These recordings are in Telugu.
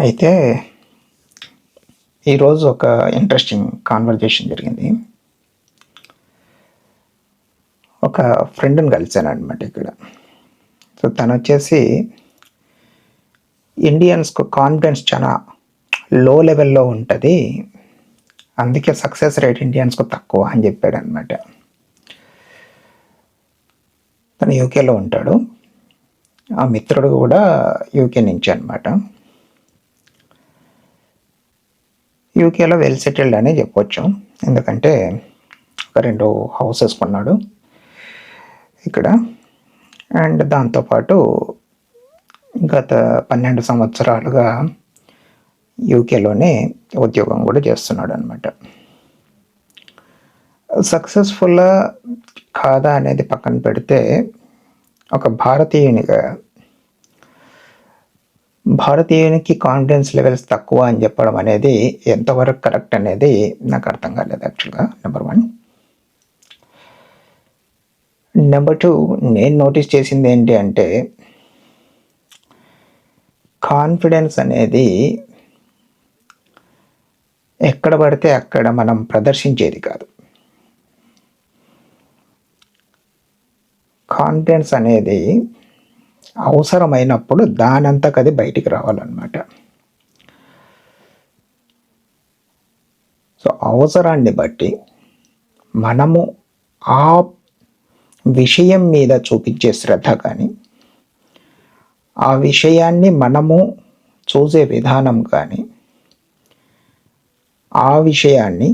అయితే ఈరోజు ఒక ఇంట్రెస్టింగ్ కాన్వర్జేషన్ జరిగింది. ఒక ఫ్రెండ్ని కలిశాను అనమాట ఇక్కడ. సో తను వచ్చేసి ఇండియన్స్కు కాన్ఫిడెన్స్ చాలా లో లెవెల్లో ఉంటుంది. అందుకే సక్సెస్ రేట్ ఇండియన్స్కు తక్కువ అని చెప్పాడు అనమాట తను యూకేలో ఉంటాడు. ఆ మిత్రుడు కూడా యూకే నుంచి అనమాట యూకేలో వెల్ సెటిల్డ్ అనే చెప్పొచ్చు. ఎందుకంటే ఒక రెండు హౌసెస్ కొన్నాడు ఇక్కడ. అండ్ దాంతోపాటు గత పన్నెండు సంవత్సరాలుగా యూకేలోనే ఉద్యోగం కూడా చేస్తున్నాడు అనమాట సక్సెస్ఫుల్ కాదా అనేది పక్కన పెడితే ఒక భారతీయునిగా భారతీయునికి కాన్ఫిడెన్స్ లెవెల్స్ తక్కువ అని చెప్పడం అనేది ఎంతవరకు కరెక్ట్ అనేది నాకు అర్థం కాలేదు యాక్చువల్గా నెంబర్ వన్ నెంబర్ టూ నేను నోటీస్ చేసింది ఏంటి అంటే కాన్ఫిడెన్స్ అనేది ఎక్కడ పడితే అక్కడ మనం ప్రదర్శించేది కాదు. కాన్ఫిడెన్స్ అనేది అవసరమైనప్పుడు దానంతకది బయటికి రావాలన్నమాట. సో అవసరాన్ని బట్టి మనము ఆ విషయం మీద చూపించే శ్రద్ధ కానీ ఆ విషయాన్ని మనము చూసే విధానం కానీ ఆ విషయాన్ని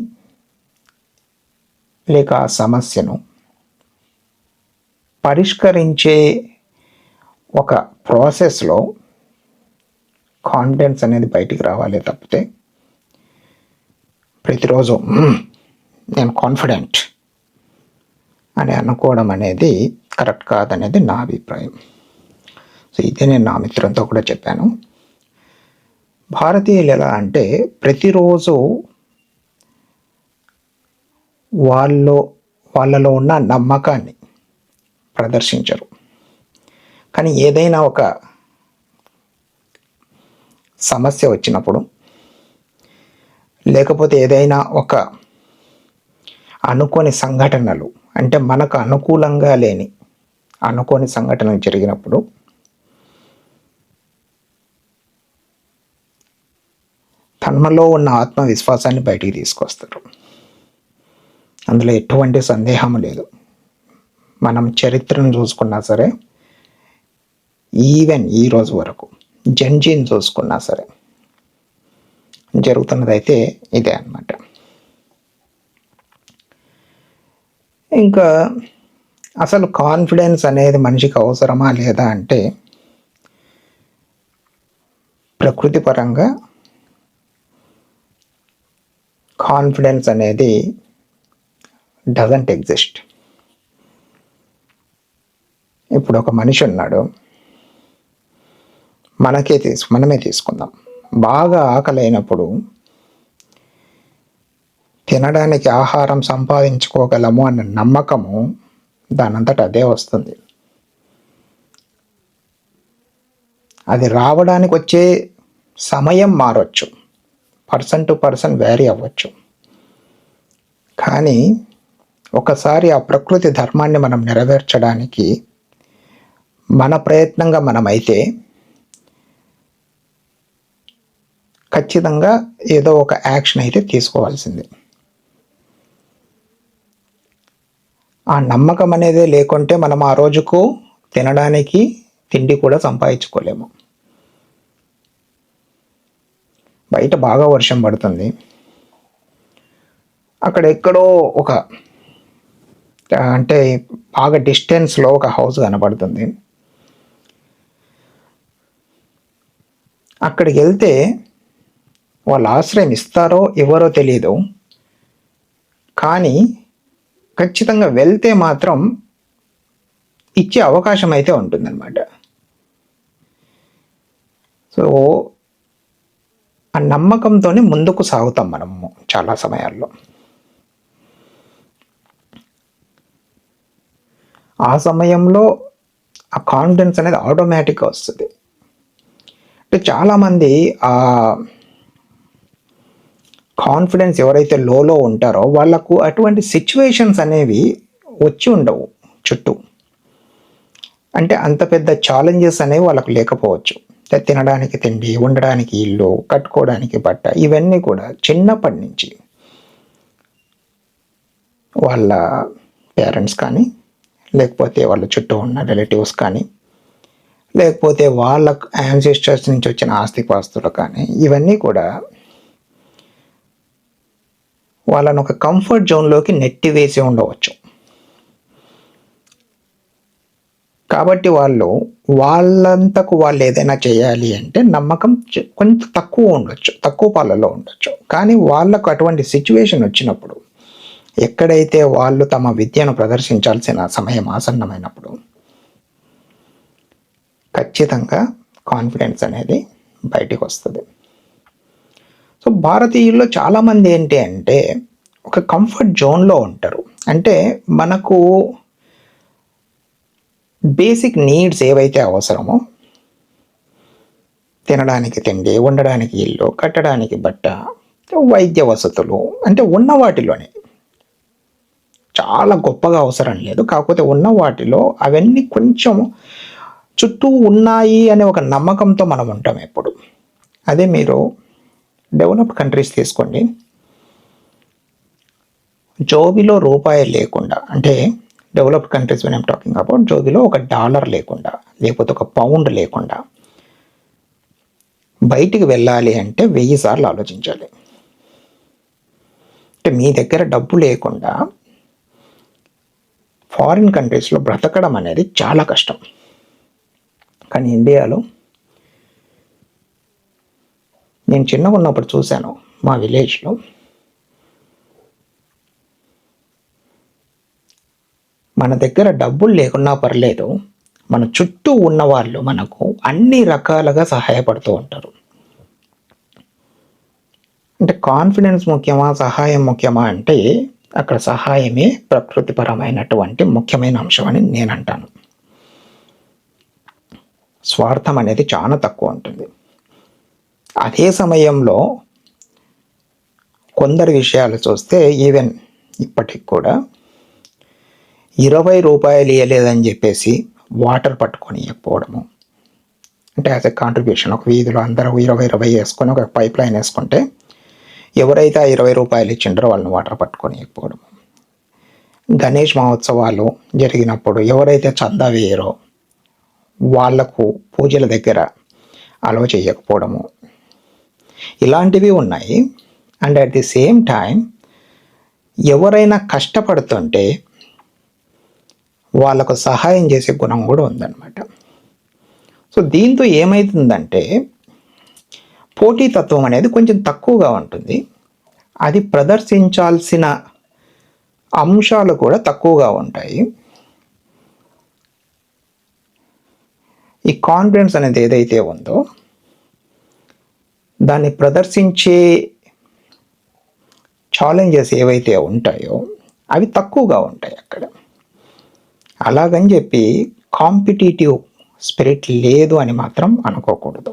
లేక ఆ సమస్యను పరిష్కరించే ఒక ప్రాసెస్లో కాన్ఫిడెన్స్ అనేది బయటికి రావాలి తప్పితే ప్రతిరోజు నేను కాన్ఫిడెంట్ అని అనుకోవడం అనేది కరెక్ట్ కాదనేది నా అభిప్రాయం. సో ఇదే నేను నా మిత్రంతో కూడా చెప్పాను. భారతీయులు ఎలా అంటే ప్రతిరోజు వాళ్ళు వాళ్ళలో ఉన్న నమ్మకాన్ని ప్రదర్శించరు. కానీ ఏదైనా ఒక సమస్య వచ్చినప్పుడు లేకపోతే ఏదైనా ఒక అనుకోని సంఘటనలు అంటే మనకు అనుకూలంగా లేని అనుకోని సంఘటనలు జరిగినప్పుడు తన్మలో ఉన్న ఆత్మవిశ్వాసాన్ని బయటికి తీసుకొస్తారు. అందులో ఎటువంటి సందేహం లేదు. మనం చరిత్రను చూసుకున్నా సరే ఈవెన్ ఈ రోజు వరకు జంజీని చూసుకున్నా సరే జరుగుతున్నదైతే ఇదే అన్నమాట. ఇంకా అసలు కాన్ఫిడెన్స్ అనేది మనిషికి అవసరమా లేదా అంటే ప్రకృతి పరంగా కాన్ఫిడెన్స్ అనేది డజంట్ ఎగ్జిస్ట్. ఇప్పుడు ఒక మనిషి ఉన్నాడు. మనకే తీసు మనమే తీసుకుందాం. బాగా ఆకలి అయినప్పుడు తినడానికి ఆహారం సంపాదించుకోగలము అన్న నమ్మకము దానంతట అదే వస్తుంది. అది రావడానికి వచ్చే సమయం మారొచ్చు. పర్సన్ టు పర్సన్ వ్యారీ అవ్వచ్చు. కానీ ఒకసారి ఆ ప్రకృతి ధర్మాన్ని మనం నెరవేర్చడానికి మన ప్రయత్నంగా మనమైతే ఖచ్చితంగా ఏదో ఒక యాక్షన్ అయితే తీసుకోవాల్సిందే. ఆ నమ్మకం అనేది లేకుంటే మనం ఆ రోజుకు తినడానికి తిండి కూడా సంపాదించుకోలేము. బయట బాగా వర్షం పడుతుంది. అక్కడ ఎక్కడో ఒక అంటే బాగా డిస్టెన్స్లో ఒక హౌస్ కనబడుతుంది. అక్కడికి వెళ్తే వాళ్ళు ఆశ్రయం ఇస్తారో ఎవరో తెలియదు కానీ ఖచ్చితంగా వెళ్తే మాత్రం ఇచ్చే అవకాశం అయితే ఉంటుందన్నమాట. సో ఆ నమ్మకంతోనే ముందుకు సాగుతాం మనము చాలా సమయాల్లో. ఆ సమయంలో ఆ కాన్ఫిడెన్స్ అనేది ఆటోమేటిక్గా వస్తుంది. అంటే చాలామంది ఆ కాన్ఫిడెన్స్ ఎవరైతే లోలో ఉంటారో వాళ్ళకు అటువంటి సిచ్యువేషన్స్ అనేవి వచ్చి ఉండవు చుట్టూ. అంటే అంత పెద్ద ఛాలెంజెస్ అనేవి వాళ్ళకు లేకపోవచ్చు. తినడానికి తిండి ఉండడానికి ఇల్లు కట్టుకోవడానికి బట్ట ఇవన్నీ కూడా చిన్నప్పటి నుంచి వాళ్ళ పేరెంట్స్ కానీ లేకపోతే వాళ్ళ చుట్టూ ఉన్న రిలేటివ్స్ కానీ లేకపోతే వాళ్ళ యాన్సిస్టర్స్ నుంచి వచ్చిన ఆస్తిపాస్తులు కానీ ఇవన్నీ కూడా వాళ్ళను ఒక కంఫర్ట్ జోన్లోకి నెట్టి వేసి ఉండవచ్చు. కాబట్టి వాళ్ళు వాళ్ళంతకు వాళ్ళు ఏదైనా చేయాలి అంటే నమ్మకం కొంచెం తక్కువ ఉండొచ్చు తక్కువ పాలలో ఉండొచ్చు. కానీ వాళ్ళకు అటువంటి సిచ్యువేషన్ వచ్చినప్పుడు ఎక్కడైతే వాళ్ళు తమ విద్యను ప్రదర్శించాల్సిన సమయం ఆసన్నమైనప్పుడు ఖచ్చితంగా కాన్ఫిడెన్స్ అనేది బయటికి వస్తుంది. సో భారతీయుల్లో చాలామంది ఏంటి అంటే ఒక కంఫర్ట్ జోన్లో ఉంటారు. అంటే మనకు బేసిక్ నీడ్స్ ఏవైతే అవసరమో తినడానికి తిండి ఉండడానికి ఇల్లు కట్టడానికి బట్ట వైద్య వసతులు అంటే ఉన్న వాటిలోనే. చాలా గొప్పగా అవసరం లేదు. కాకపోతే ఉన్న వాటిలో అవన్నీ కొంచెం చుట్టూ ఉన్నాయి అనే ఒక నమ్మకంతో మనం ఉంటాం ఎప్పుడు. అదే మీరు డెవలప్ కంట్రీస్ తీసుకోండి. జోబిలో రూపాయి లేకుండా అంటే develop countries when talking about జోబిలో ఒక డాలర్ లేకుండా లేకపోతే ఒక పౌండ్ లేకుండా బయటికి వెళ్ళాలి అంటే వెయ్యి సార్లు ఆలోచించాలి. అంటే మీ దగ్గర డబ్బు లేకుండా ఫారిన్ కంట్రీస్లో బ్రతకడం అనేది చాలా కష్టం. కానీ ఇండియాలో నేను చిన్నగా ఉన్నప్పుడు చూశాను మా విలేజ్లో. మన దగ్గర డబ్బులు లేకున్నా పర్లేదు మన చుట్టూ ఉన్న వాళ్ళు మనకు అన్ని రకాలుగా సహాయపడుతూ ఉంటారు. అంటే కాన్ఫిడెన్స్ ముఖ్యమా సహాయం ముఖ్యమా అంటే అక్కడ సహాయమే ప్రకృతిపరమైనటువంటి ముఖ్యమైన అంశం అని నేను అంటాను. స్వార్థం అనేది చాలా తక్కువ ఉంటుంది. అదే సమయంలో కొందరు విషయాలు చూస్తే ఈవెన్ ఇప్పటికి కూడా ఇరవై రూపాయలు ఇవ్వలేదని చెప్పేసి వాటర్ పట్టుకొని ఇవ్వకపోవడము అంటే యాజ్ ఎ కాంట్రిబ్యూషన్ ఒక వీధిలో అందరూ ఇరవై ఇరవై వేసుకొని ఒక పైప్ లైన్ వేసుకుంటే ఎవరైతే ఆ ఇరవై రూపాయలు ఇచ్చిండ్రో వాళ్ళని వాటర్ పట్టుకొని ఇవ్వకపోవడము గణేష్ మహోత్సవాలు జరిగినప్పుడు ఎవరైతే చందా వేయరో వాళ్ళకు పూజల దగ్గర అలవ చేయకపోవడము. ఇలాంటివి ఉన్నాయి. And at the same time ఎవరైనా కష్టపడుతుంటే వాళ్ళకు సహాయం చేసే గుణం కూడా ఉందన్నమాట. సో దీంతో ఏమవుతుందంటే పోటీతత్వం అనేది కొంచెం తక్కువగా ఉంటుంది. అది ప్రదర్శించాల్సిన అంశాలు కూడా తక్కువగా ఉంటాయి. ఈ కాన్ఫిడెన్స్ అనేది ఏదైతే ఉందో దాన్ని ప్రదర్శించే ఛాలెంజెస్ ఏవైతే ఉంటాయో అవి తక్కువగా ఉంటాయి అక్కడ. అలాగని చెప్పి కాంపిటేటివ్ స్పిరిట్ లేదు అని మాత్రం అనుకోకూడదు.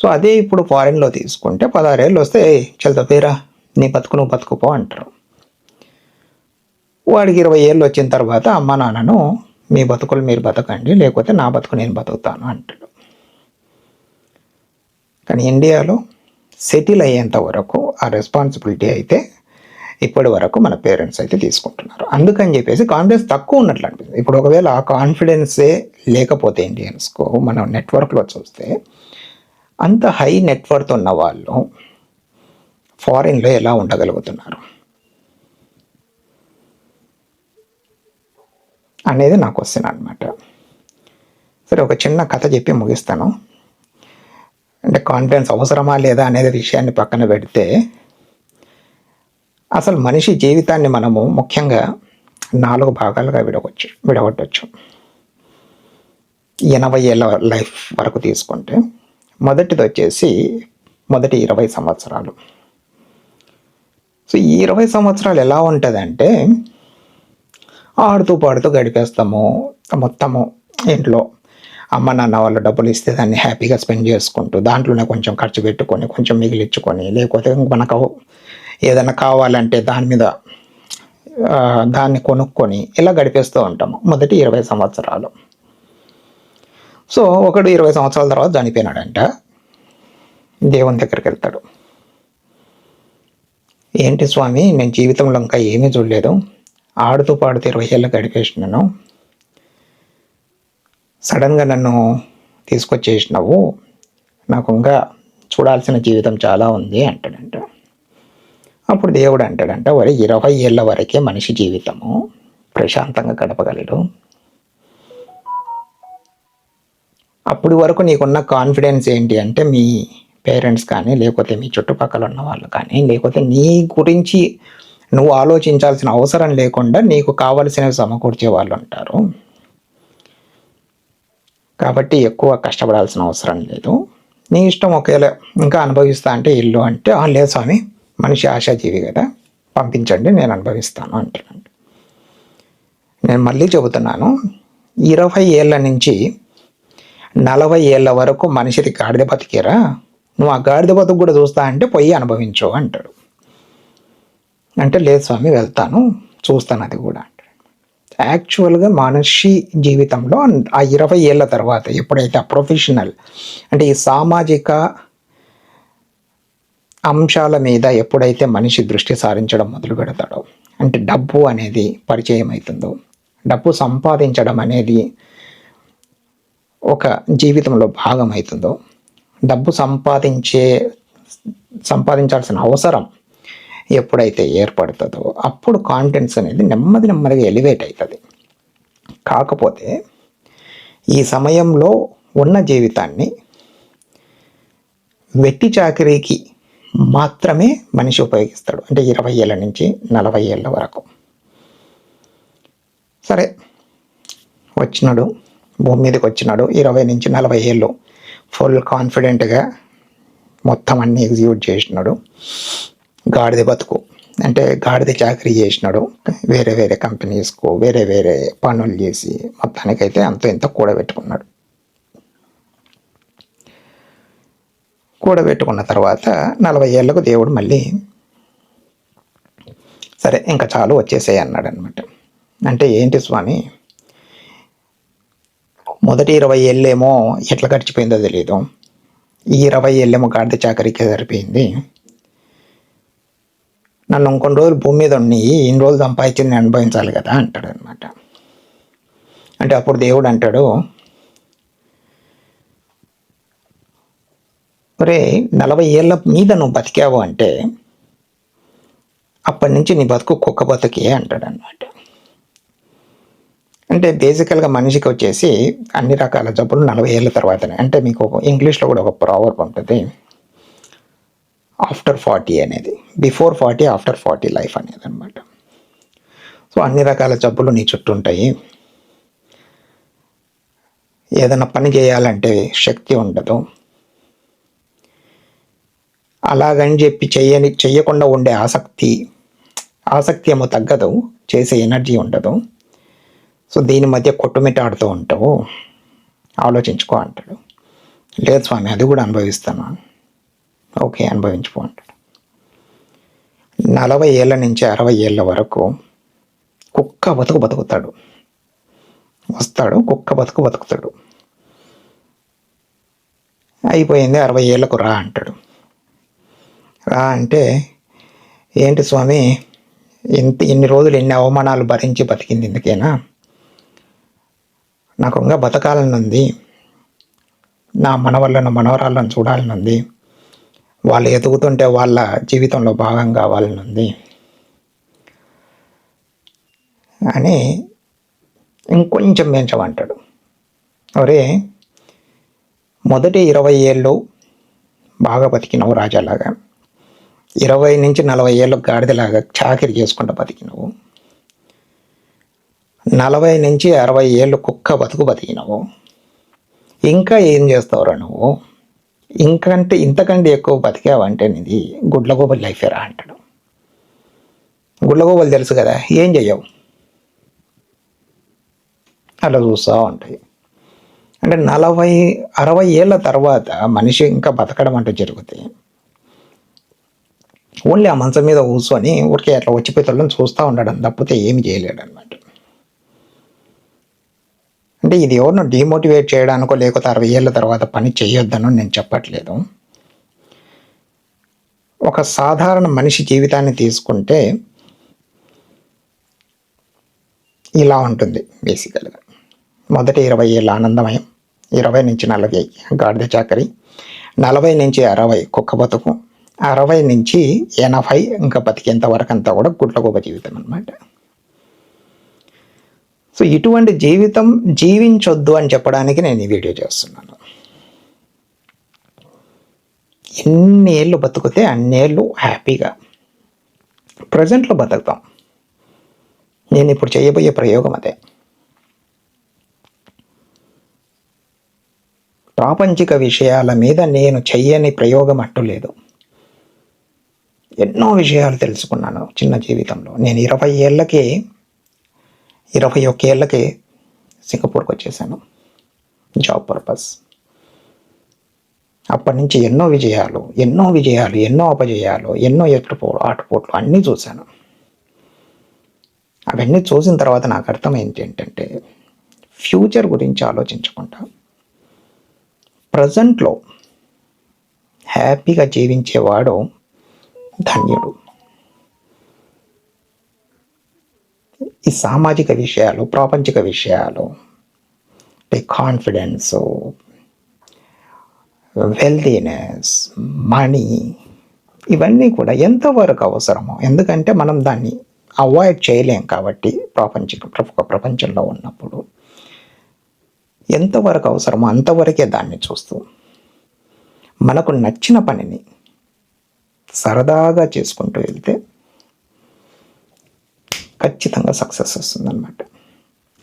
సో అదే ఇప్పుడు ఫారిన్లో తీసుకుంటే పదహారేళ్ళు వస్తే చల్తా పేరా నీ బతుకు నువ్వు బతుకుపో అంటారు. వాడికి ఇరవై ఏళ్ళు వచ్చిన తర్వాత అమ్మ నాన్నను మీ బతుకులు మీరు బతకండి లేకపోతే నా బతుకు నేను బతుకుతాను అంటాడు కానీ ఇండియాలో సెటిల్ అయ్యేంత వరకు ఆ రెస్పాన్సిబిలిటీ అయితే ఇప్పటి వరకు మన పేరెంట్స్ అయితే తీసుకుంటున్నారు. అందుకని చెప్పేసి కాన్ఫిడెన్స్ తక్కువ ఉన్నట్లు అనిపిస్తుంది. ఇప్పుడు ఒకవేళ ఆ కాన్ఫిడెన్సే లేకపోతే ఇండియన్స్కు మనం నెట్వర్క్లో చూస్తే అంత హై నెట్వర్త్ ఉన్న వాళ్ళు ఫారిన్లో ఎలా ఉండగలుగుతున్నారు? అనేది నా క్వశ్చన్ అనమాట సరే ఒక చిన్న కథ చెప్పి ముగిస్తాను. అంటే కాన్ఫిడెన్స్ అవసరమా లేదా అనేది విషయాన్ని పక్కన పెడితే అసలు మనిషి జీవితాన్ని మనము ముఖ్యంగా నాలుగు భాగాలుగా విడవచ్చు విడగొట్టచ్చు. ఎనభై ఏళ్ళ లైఫ్ వరకు తీసుకుంటే మొదటిది వచ్చేసి మొదటి ఇరవై సంవత్సరాలు. సో ఈ ఇరవై సంవత్సరాలు ఎలా ఉంటుందంటే ఆడుతూ పాడుతూ గడిపేస్తాము మొత్తము ఇంట్లో. అమ్మ నాన్న వాళ్ళు డబ్బులు ఇస్తే దాన్ని హ్యాపీగా స్పెండ్ చేసుకుంటూ దాంట్లోనే కొంచెం ఖర్చు పెట్టుకొని కొంచెం మిగిలించుకొని లేకపోతే మనకు ఏదైనా కావాలంటే దాని మీద దాన్ని కొనుక్కొని ఇలా గడిపేస్తూ ఉంటాము మొదటి ఇరవై సంవత్సరాలు. సో ఒకడు ఇరవై సంవత్సరాల తర్వాత చనిపోయినాడంట. దేవుని దగ్గరికి వెళ్తాడు. ఏంటి స్వామి నేను జీవితంలో ఇంకా ఏమీ చూడలేదు. ఆడుతూ పాడుతూ ఇరవై ఏళ్ళు గడిపేసినాను. సడన్గా నన్ను తీసుకొచ్చేసినావు. నాకు ఇంకా చూడాల్సిన జీవితం చాలా ఉంది అంటాడంట. అప్పుడు దేవుడు అంటాడంట వరి ఇరవై ఏళ్ళ వరకే మనిషి జీవితము. ప్రశాంతంగా గడపగలడు. అప్పటి వరకు నీకున్న కాన్ఫిడెన్స్ ఏంటి అంటే మీ పేరెంట్స్ కానీ లేకపోతే మీ చుట్టుపక్కల ఉన్న వాళ్ళు కానీ లేకపోతే నీ గురించి నువ్వు ఆలోచించాల్సిన అవసరం లేకుండా నీకు కావలసినవి సమకూర్చే వాళ్ళు ఉంటారు. కాబట్టి ఎక్కువ కష్టపడాల్సిన అవసరం లేదు. నీ ఇష్టం ఒకవేళ ఇంకా అనుభవిస్తా అంటే ఇల్లు అంటే లేదు స్వామి మనిషి ఆశాజీవి కదా పంపించండి నేను అనుభవిస్తాను అంటున్నాను నేను మళ్ళీ చెబుతున్నాను ఇరవై ఏళ్ళ నుంచి నలభై ఏళ్ళ వరకు మనిషిది గాడిద బతికేరా నువ్వు ఆ గాడిద బతుకు కూడా చూస్తా అంటే పోయి అనుభవించు అంటాడు. అంటే లేదు స్వామి వెళ్తాను చూస్తాను అది కూడా యాక్చువల్గా మనిషి జీవితంలో ఆ ఇరవై ఏళ్ళ తర్వాత ఎప్పుడైతే ప్రొఫెషనల్ అంటే ఈ సామాజిక అంశాల మీద ఎప్పుడైతే మనిషి దృష్టి సారించడం మొదలు పెడతాడో అంటే డబ్బు అనేది పరిచయం అవుతుందో డబ్బు సంపాదించడం అనేది ఒక జీవితంలో భాగం అవుతుందో డబ్బు సంపాదించే సంపాదించాల్సిన అవసరం ఎప్పుడైతే ఏర్పడుతుందో అప్పుడు కాంటెంట్స్ అనేది నెమ్మది నెమ్మదిగా ఎలివేట్ అవుతుంది. కాకపోతే ఈ సమయంలో ఉన్న జీవితాన్ని వెట్టి చాకరీకి మాత్రమే మనిషి ఉపయోగిస్తాడు. అంటే ఇరవై ఏళ్ళ నుంచి నలభై ఏళ్ళ వరకు. సరే వచ్చినాడు భూమి మీదకి వచ్చినాడు ఇరవై నుంచి నలభై ఏళ్ళు ఫుల్ కాన్ఫిడెంట్గా మొత్తం అన్ని ఎగ్జిక్యూట్ చేసినాడు. గాడిద బతుకు. అంటే గాడిద చాకరీ చేసినాడు. వేరే వేరే కంపెనీస్కు వేరే వేరే పనులు చేసి మొత్తానికైతే అంత ఇంత కూడబెట్టుకున్నాడు. కూడబెట్టుకున్న తర్వాత నలభై ఏళ్ళకు దేవుడు మళ్ళీ సరే ఇంకా చాలు వచ్చేసేయి అన్నాడు అనమాట అంటే ఏంటి స్వామి? మొదటి ఇరవై ఏళ్ళేమో ఎట్లా గడిచిపోయిందో తెలియదు ఈ ఇరవై ఏళ్ళేమో గాడిద చాకరీకే సరిపోయింది. నన్ను ఇంకొన్ని రోజులు భూమి మీద ఉండి ఇన్ని రోజులు సంపాదించి నేను అనుభవించాలి కదా అంటాడు అనమాట అంటే అప్పుడు దేవుడు అంటాడు ఒరే నలభై ఏళ్ళ మీద నువ్వు బతికావు అంటే అప్పటి నుంచి నీ బతుకు కుక్క బతుకే అంటాడు అనమాట అంటే బేసికల్గా మనిషికి వచ్చేసి అన్ని రకాల జబ్బులు నలభై ఏళ్ళ తర్వాతనే. అంటే మీకు ఇంగ్లీష్లో కూడా ఒక ప్రావర్బ్ ఉంటుంది ఆఫ్టర్ ఫార్టీ అనేది. Before forty after forty life అనేది అనమాట సో అన్ని రకాల జబ్బులు నీ చుట్టూ ఉంటాయి. ఏదైనా పని చేయాలంటే శక్తి ఉండదు. అలాగని చెప్పి చేయని చెయ్యకుండా ఉండే ఆసక్తి ఆసక్తి ఏమో తగ్గదు. చేసే ఎనర్జీ ఉండదు. సో దీని మధ్య కొట్టుమిట్టాడుతూ ఉంటావు. ఆలోచించుకో అంటాడు. లేదు స్వామి అది కూడా అనుభవిస్తాను. ఓకే అనుభవించుకోండి. నలభై ఏళ్ళ నుంచి అరవై ఏళ్ళ వరకు కుక్క బతుకు బతుకుతాడు. వస్తాడు కుక్క బతుకు బతుకుతాడు. అయిపోయింది అరవై ఏళ్ళకు రా అంటాడు. రా అంటే ఏంటి స్వామి ఇంత ఇన్ని రోజులు ఎన్ని అవమానాలు భరించి బతికింది ఇందుకేనా నాకు ఇంకా బతకాలని ఉంది. నా మనవళ్ళను మనవరాళ్ళను చూడాలని ఉంది. వాళ్ళు ఎదుగుతుంటే వాళ్ళ జీవితంలో భాగం కావాలనుంది అని ఇంకొంచెం పెంచమంటాడు. ఒరే మొదటి ఇరవై ఏళ్ళు బాగా బతికినావు రాజాలాగా. ఇరవై నుంచి నలభై ఏళ్ళు గాడిదలాగా చాకిరి చేసుకుంటూ బతికినావు. నలభై నుంచి అరవై ఏళ్ళు కుక్క బతుకు బతికినావు. ఇంకా ఏం చేస్తావురా నువ్వు? ఇంకంటే ఇంతకంటే ఎక్కువ బతికావంటే ఇది గుడ్లగోబల్ లైఫ్ రా అంటాడు. గుడ్లగోబలు తెలుసు కదా ఏం చెయ్యవు? అలా చూస్తూ ఉంటాయి. అంటే నలభై అరవై ఏళ్ళ తర్వాత మనిషి ఇంకా బతకడం అంటే జరుగుతాయి ఓన్లీ ఆ మంచం మీద కూర్చొని ఊరికే అట్లా వచ్చిపోయేతలను చూస్తూ ఉండడం తప్పితే ఏమి చేయలేడు అనమాట అంటే ఇది ఎవరినో డిమోటివేట్ చేయడానికో లేకపోతే అరవై ఏళ్ళ తర్వాత పని చేయొద్దనో నేను చెప్పట్లేదు. ఒక సాధారణ మనిషి జీవితాన్ని తీసుకుంటే ఇలా ఉంటుంది బేసికల్గా మొదటి ఇరవై ఏళ్ళ ఆనందమయం ఇరవై నుంచి నలభై గాడిద చాకరి నలభై నుంచి అరవై కుక్క బతుకు అరవై నుంచి ఎనభై ఇంకా బతికేంత వరకు అంతా కూడా గుడ్లగొప్ప జీవితం అనమాట సో ఇటువంటి జీవితం జీవించొద్దు అని చెప్పడానికి నేను ఈ వీడియో చేస్తున్నాను. ఎన్ని ఏళ్ళు బతుకుతే అన్నేళ్ళు హ్యాపీగా. ప్రజెంట్లో బతుకుతాం. నేను ఇప్పుడు చేయబోయే ప్రయోగం అదే. ప్రాపంచిక విషయాల మీద నేను చెయ్యని ప్రయోగం అట్టు లేదు. ఎన్నో విషయాలు తెలుసుకున్నాను చిన్న జీవితంలో. నేను ఇరవై ఏళ్ళకి ఇరవై ఒకేళ్ళకి ఏళ్ళకి సింగపూర్కి వచ్చేసాను జాబ్ పర్పస్. అప్పటి నుంచి ఎన్నో విజయాలు ఎన్నో విజయాలు ఎన్నో అపజయాలు ఎన్నో ఎట్టుపో ఆటపోట్లు అన్నీ చూశాను. అవన్నీ చూసిన తర్వాత నాకు అర్థమైంది ఏంటంటే ఫ్యూచర్ గురించి ఆలోచించకుండా ప్రజెంట్లో హ్యాపీగా జీవించేవాడు ధన్యుడు. ఈ సామాజిక విషయాలు ప్రాపంచిక విషయాలు కాన్ఫిడెన్స్ వెల్దీనెస్ మనీ ఇవన్నీ కూడా ఎంతవరకు అవసరమో ఎందుకంటే మనం దాన్ని అవాయిడ్ చేయలేం కాబట్టి ప్రాపంచిక ప్రపంచంలో ఉన్నప్పుడు ఎంతవరకు అవసరమో అంతవరకే దాన్ని చూస్తూ మనకు నచ్చిన పనిని సరదాగా చేసుకుంటూ వెళ్తే ఖచ్చితంగా సక్సెస్ వస్తుందన్నమాట.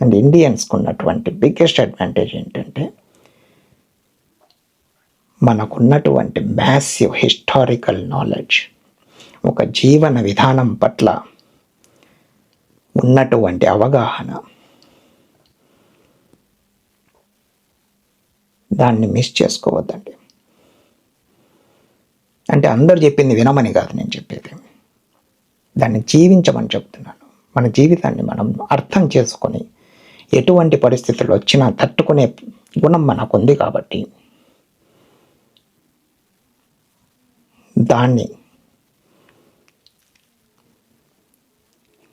అండ్ ఇండియన్స్కి ఉన్నటువంటి బిగ్గెస్ట్ అడ్వాంటేజ్ ఏంటంటే మనకున్నటువంటి మ్యాసివ్ హిస్టారికల్ నాలెడ్జ్ ఒక జీవన విధానం పట్ల ఉన్నటువంటి అవగాహన దాన్ని మిస్ చేసుకోవద్దండి. అంటే అందరు చెప్పింది వినమని కాదు నేను చెప్పేది. దాన్ని జీవించమని చెప్తున్నాను. మన జీవితాన్ని మనం అర్థం చేసుకొని ఎటువంటి పరిస్థితులు వచ్చినా తట్టుకునే గుణం మనకుంది కాబట్టి దాన్ని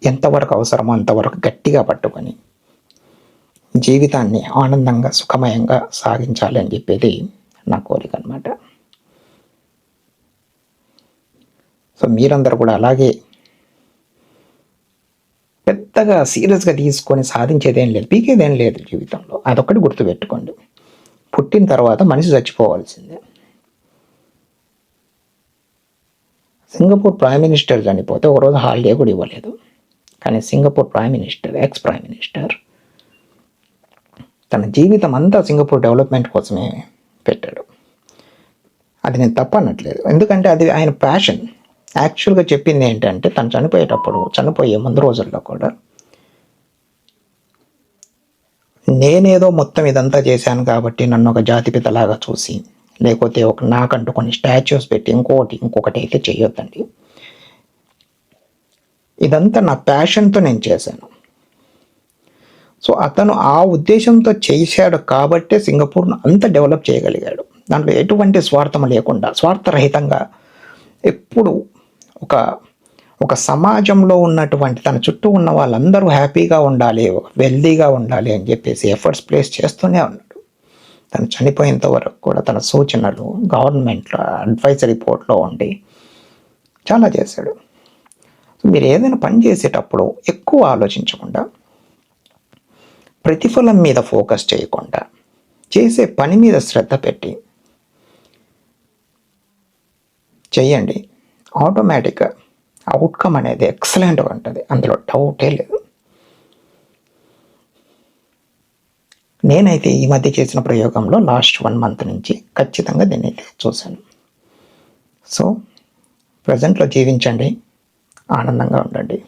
ఎంతవరకు అవసరమో అంతవరకు గట్టిగా పట్టుకొని జీవితాన్ని ఆనందంగా సుఖమయంగా సాగించాలి అని చెప్పేది నా కోరిక అనమాట సో మీరందరూ కూడా అలాగే అంతగా సీరియస్గా తీసుకొని సాధించేదేం లేదు పీకేదేం లేదు జీవితంలో. అదొక్కటి గుర్తుపెట్టుకోండి. పుట్టిన తర్వాత మనిషి చచ్చిపోవాల్సిందే. సింగపూర్ ప్రైమ్ మినిస్టర్ చనిపోతే ఒకరోజు హాలిడే కూడా ఇవ్వలేదు. కానీ Singapore prime minister ex prime minister తన జీవితం అంతా సింగపూర్ డెవలప్మెంట్ కోసమే పెట్టాడు. అది నేను తప్పనట్లేదు ఎందుకంటే అది ఆయన ప్యాషన్. యాక్చువల్గా చెప్పింది ఏంటంటే తను చనిపోయేటప్పుడు చనిపోయే ముందు రోజుల్లో కూడా నేనేదో మొత్తం ఇదంతా చేశాను కాబట్టి నన్ను ఒక జాతిపితలాగా చూసి లేకపోతే ఒక నాకంటూ కొన్ని స్టాచ్యూస్ పెట్టి ఇంకోటి ఇంకొకటి అయితే చేయొద్దండి. ఇదంతా నా ప్యాషన్తో నేను చేశాను. సో అతను ఆ ఉద్దేశంతో చేశాడు కాబట్టే సింగపూర్ను అంత డెవలప్ చేయగలిగాడు. దాంట్లో ఎటువంటి స్వార్థం లేకుండా స్వార్థరహితంగా ఎప్పుడు ఒక ఒక సమాజంలో ఉన్నటువంటి తన చుట్టూ ఉన్న వాళ్ళందరూ హ్యాపీగా ఉండాలి వెల్దీగా ఉండాలి అని చెప్పేసి ఎఫర్ట్స్ ప్లేస్ చేస్తూనే ఉన్నాడు. తను చనిపోయేంత వరకు కూడా తన సూచనలు గవర్నమెంట్లో అడ్వైజరీ రిపోర్ట్లో ఉండి చాలా చేశాడు. మీరు ఏదైనా పని చేసేటప్పుడు ఎక్కువ ఆలోచించకుండా ప్రతిఫలం మీద ఫోకస్ చేయకుండా చేసే పని మీద శ్రద్ధ పెట్టి చేయండి. ఆటోమేటిక్గా అవుట్కమ్ అనేది ఎక్సలెంట్గా ఉంటుంది. అందులో డౌటే లేదు. నేనైతే ఈ మధ్య చేసిన ప్రయోగంలో లాస్ట్ వన్ మంత్ నుంచి ఖచ్చితంగా దీన్ని అయితే చూశాను సో ప్రజెంట్లో జీవించండి. ఆనందంగా ఉండండి.